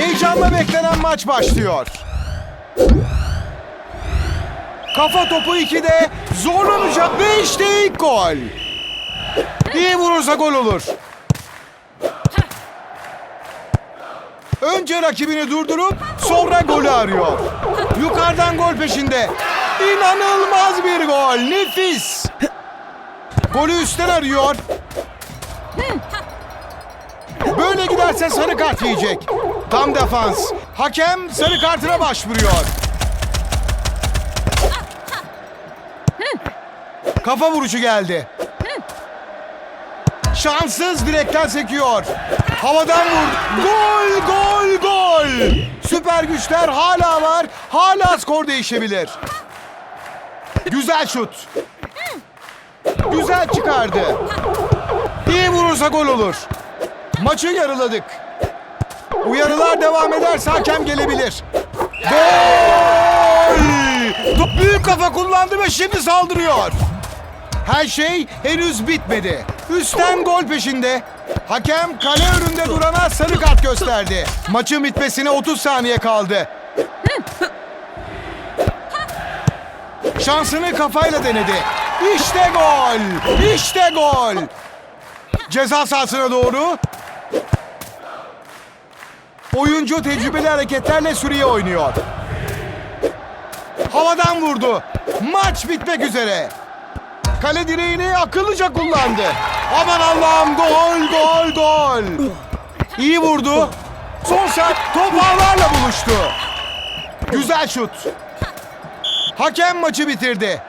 Heyecanla beklenen maç başlıyor. Kafa topu 2'de zorlanacak ve işte ilk gol. İyi vurursa gol olur. Önce rakibini durdurup sonra golü arıyor. Yukarıdan gol peşinde. İnanılmaz bir gol. Nefis. Golü üstten arıyor. Böyle giderse sarı kart yiyecek. Tam defans. Hakem sarı kartına başvuruyor. Kafa vuruşu geldi. Şanssız direkten sekiyor. Havadan vurdu. Gol, gol, gol. Süper güçler hala var. Hala skor değişebilir. Güzel şut. Güzel çıkardı. İyi vurursa gol olur. Maçı yarıladık. Uyarılar devam ederse hakem gelebilir. Gol! Büyük kafa kullandı ve şimdi saldırıyor. Her şey henüz bitmedi. Üstten gol peşinde. Hakem kale önünde durana sarı kart gösterdi. Maçın bitmesine 30 saniye kaldı. Şansını kafayla denedi. İşte gol! İşte gol! Ceza sahasına doğru. Oyuncu tecrübeli hareketlerle sürüye oynuyor. Havadan vurdu. Maç bitmek üzere. Kale direğini akıllıca kullandı. Aman Allah'ım gol gol gol. İyi vurdu. Son şut top ağlarla buluştu. Güzel şut. Hakem maçı bitirdi.